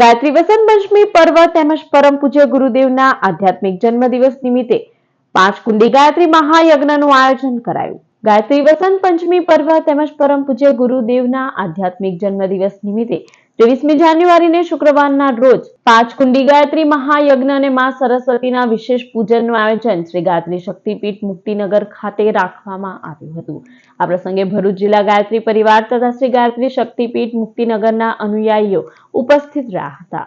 ગાયત્રી વસંત પંચમી પર્વ તેમજ પરમ પૂજ્ય ગુરુદેવના આધ્યાત્મિક જન્મદિવસ નિમિત્તે પાંચ કુંડી ગાયત્રી મહાયજ્ઞનું આયોજન કરાયું. ગાયત્રી વસંત પંચમી પર્વ તેમજ પરમ પૂજ્ય ગુરુદેવના આધ્યાત્મિક જન્મદિવસ નિમિત્તે ત્રેવીસમી જાન્યુઆરીને શુક્રવારના રોજ પાંચ કુંડી ગાયત્રી મહાયજ્ઞ અને મા સરસ્વતીના વિશેષ પૂજનનું આયોજન શ્રી ગાયત્રી શક્તિપીઠ મુક્તિનગર ખાતે રાખવામાં આવ્યું હતું. આ પ્રસંગે ભરૂચ જિલ્લા ગાયત્રી પરિવાર તથા શ્રી ગાયત્રી શક્તિપીઠ મુક્તિનગરના અનુયાયીઓ ઉપસ્થિત રહ્યા હતા.